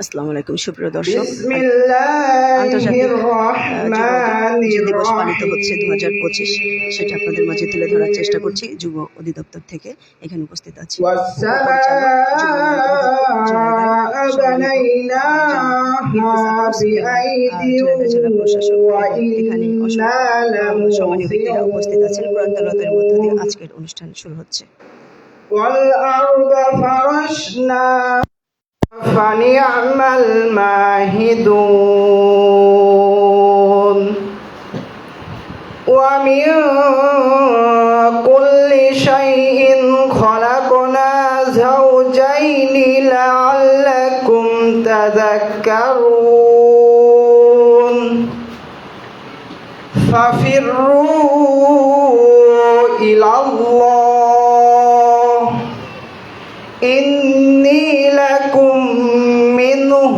আসসালামু আলাইকুম সুপ্রিয় দর্শক بسم الله আন্তর্জাতিক আহ, الرحمن যুব যে দিবস পালিত হচ্ছে দু হাজার الرحيم পঁচিশ সেটা আপনাদের মাঝে তুলে ধরার চেষ্টা করছি যুব অধিদপ্তর থেকে এখানে উপস্থিত আছি والسماء بنيناها بأيد জেলা প্রশাসক এখানে وإنا অসংখ্য সম্মানীয় ব্যক্তিরা উপস্থিত আছেন কোরআন তেলাওয়াতের মধ্য দিয়ে আজকের অনুষ্ঠান শুরু হচ্ছে والأرض فرشناها فنعم الماهدون ومن كل شيء خلقنا زوجين لعلكم تذكرون ففروا إلى الله إني لكم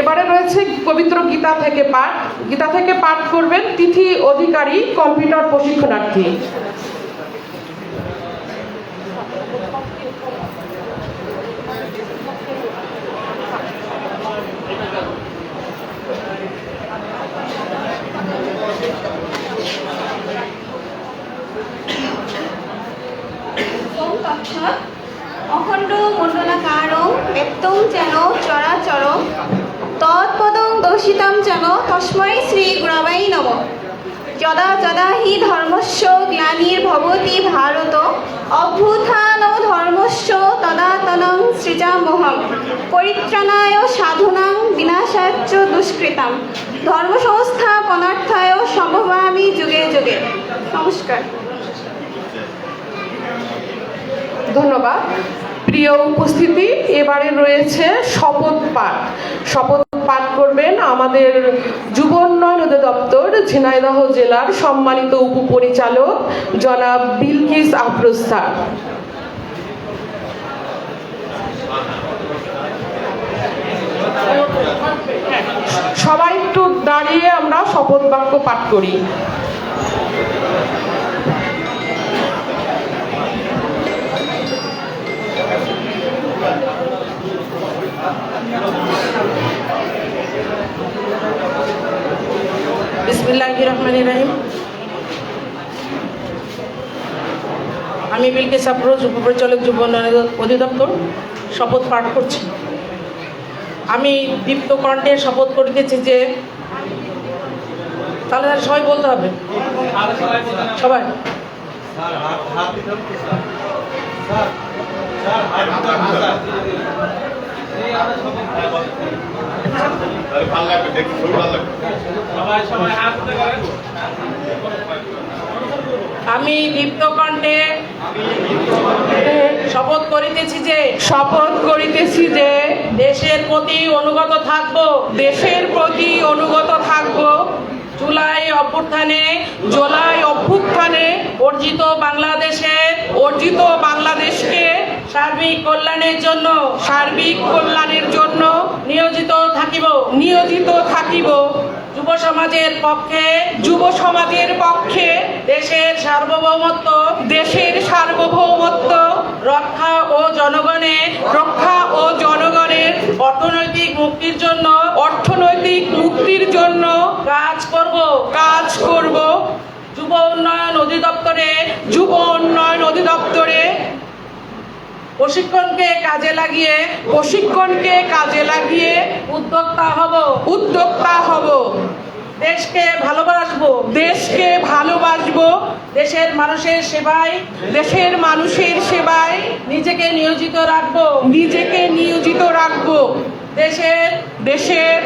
এবারে রয়েছে পবিত্র গীতা থেকে পাঠ। গীতা থেকে পাঠ করবেন তিথি অধিকারী, কম্পিউটার প্রশিক্ষণার্থী। অখণ্ড মণ্ডলাকারং ব্যক্তং যেন চরাচর তৎপদং দর্শিতং যেন তস্মৈ শ্রী গুরবাই নম। যদা যদা হি ধর্মস্য গ্লানির্ভবতি ভারত, অভ্যুত্থান ধর্মস্য তদাতনং সৃজামহং পরিত্রাণায় সাধুনাং বিনাশাচ্চ দুষ্কৃতাম। ধর্ম সংস্থাপনার্থায় সম্ভবামি যুগে যুগে। নমস্কার। ধন্যবাদ। প্রিয় উপস্থিতি, এবারে রয়েছে শপথ পাঠ। শপথ পাঠ করবেন আমাদের যুব উন্নয়ন অধিদপ্তর, ঝিনাইদহ জেলার সম্মানিত উপপরিচালক জনাব বিলকিস আফরোজ। স্যার সবাই একটু দাঁড়িয়ে আমরা শপথ বাক্য পাঠ করি। বিসমিল্লাহ রহমান রাহিম আমি বিলকে সাপ্রোজ উপপরিচালক যুব অধিদপ্তর শপথ পাঠ করছি। আমি দীপ্ত কণ্ঠে শপথ করিতেছি যে, তাহলে তাহলে সবাই বলতে হবে। সবাই। ভালো লাগবে দেখতে খুবই ভালো লাগবে। আমি দীপ্ত কণ্ঠে শপথ করিতেছি যে শপথ করিতেছি যে দেশের প্রতি অনুগত থাকব। দেশের প্রতি অনুগত থাকব। জুলাই অভ্যুত্থানে জুলাই অভ্যুত্থানে অর্জিত বাংলাদেশের অর্জিত বাংলাদেশকে সার্বিক কল্যাণের জন্য সার্বিক কল্যাণের জন্য নিয়োজিত থাকিব, নিয়োজিত থাকিব। যুব সমাজের পক্ষে, যুব সমাজের পক্ষে দেশের সার্বভৌমত্ব দেশের সার্বভৌমত্ব রক্ষা ও জনগণের, রক্ষা ও জনগণের অর্থনৈতিক মুক্তির জন্য, অর্থনৈতিক মুক্তির জন্য কাজ করব কাজ করব। যুব উন্নয়ন অধিদপ্তরে, যুব উন্নয়ন অধিদপ্তরে প্রশিক্ষণকে কাজে লাগিয়ে প্রশিক্ষণকে কাজে লাগিয়ে উদ্যোক্তা হব। উদ্যোক্তা হব। দেশকে ভালোবাসবো। দেশকে ভালোবাসবো। দেশের মানুষের সেবায় দেশের মানুষের সেবায় নিজেকে নিয়োজিত রাখব। নিজেকে নিয়োজিত রাখব। দেশের দেশের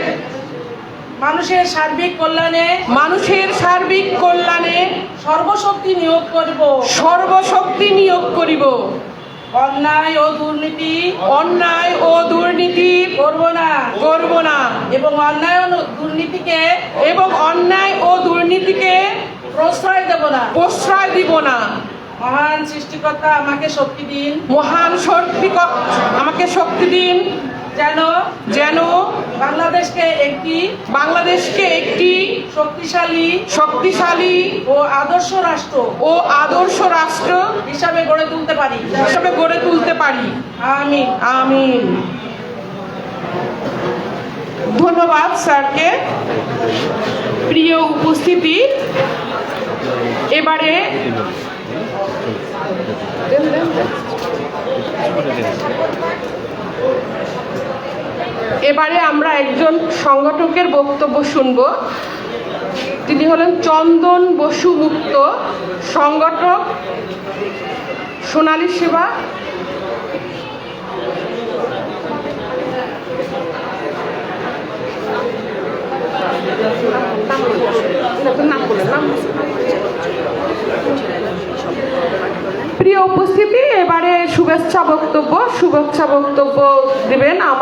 মানুষের সার্বিক কল্যাণে মানুষের সার্বিক কল্যাণে সর্বশক্তি নিয়োগ করব। সর্বশক্তি নিয়োগ করিব। অন্যায় ও দুর্নীতি অন্যায় ও দুর্নীতি করব না। করব না। এবং অন্যায় ও দুর্নীতিকে এবং অন্যায় ও দুর্নীতিকে প্রশ্রয় দেব না। প্রশ্রয় দিব না। মহান সৃষ্টিকর্তা আমাকে শক্তি দিন। মহান শক্তি আমাকে শক্তি দিন। যেন যেন বাংলাদেশকে একটি বাংলাদেশকে একটি শক্তিশালী শক্তিশালী ও আদর্শ রাষ্ট্র ও আদর্শ রাষ্ট্র হিসাবে গড়ে তুলতে পারি। হিসাবে গড়ে তুলতে পারি। আমি আমিন। ধন্যবাদ স্যারকে। প্রিয় উপস্থিতি এবারে এবারে আমরা একজন সংগঠকের বক্তব্য শুনব। তিনি হলেন চন্দন বসু মুক্ত সংগঠক, সোনালী সেবা। প্রিয় উপস্থিতি, এবারে শুভেচ্ছা বক্তব্য শুভেচ্ছা বক্তব্য দিবেন আমার